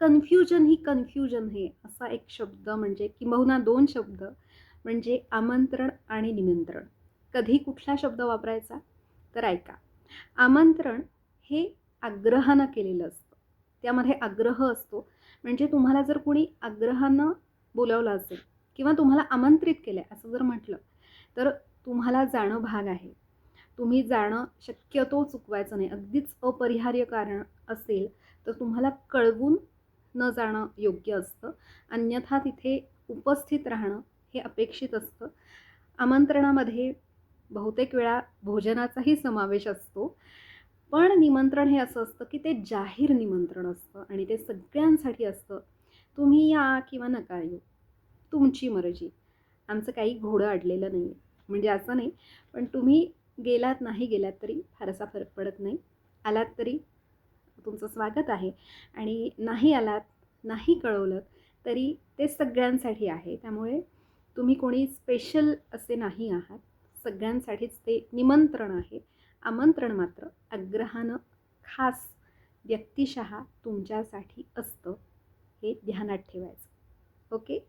Confusion ही confusion हे असा एक शब्द म्हणजे किंबहुना दोन शब्द म्हणजे आमंत्रण आणि निमंत्रण. कधी कुठला शब्द वापरायचा? तर ऐका. आमंत्रण हे आग्रहानं केलेलं असतं. त्यामध्ये आग्रह असतो. म्हणजे तुम्हाला जर कोणी आग्रहानं बोलावलं असेल किंवा तुम्हाला आमंत्रित केलं आहे असं जर म्हटलं तर तुम्हाला जाणं भाग आहे. तुम्ही जाणं शक्यतो चुकवायचं नाही. अगदीच अपरिहार्य कारण असेल तर तुम्हाला कळवून न जाणं योग्य असतं. अन्यथा तिथे उपस्थित राहणं हे अपेक्षित असतं. आमंत्रणामध्ये बहुतेक वेळा भोजनाचाही समावेश असतो. पण निमंत्रण हे असं असतं की ते जाहीर निमंत्रण असतं आणि ते सगळ्यांसाठी असतं. तुम्ही या किंवा नका येऊ. तुमची मर्जी. आमचं काही घोडं अडलेलं नाही आहे म्हणजे असं नाही. पण तुम्ही गेलात नाही गेलात तरी फारसा फरक पडत नाही. आलात तरी तुमचं स्वागत आहे. आणि नाही आलात नाही कळवलं तरी ते सगळ्यांसाठी आहे. त्यामुळे तुम्ही कोणी स्पेशल असे नाही आहात. सगळ्यांसाठीच ते निमंत्रण आहे. आमंत्रण मात्र आग्रहानं खास व्यक्तिशः तुमच्यासाठी असतं हे ध्यानात ठेवायचं. ओके?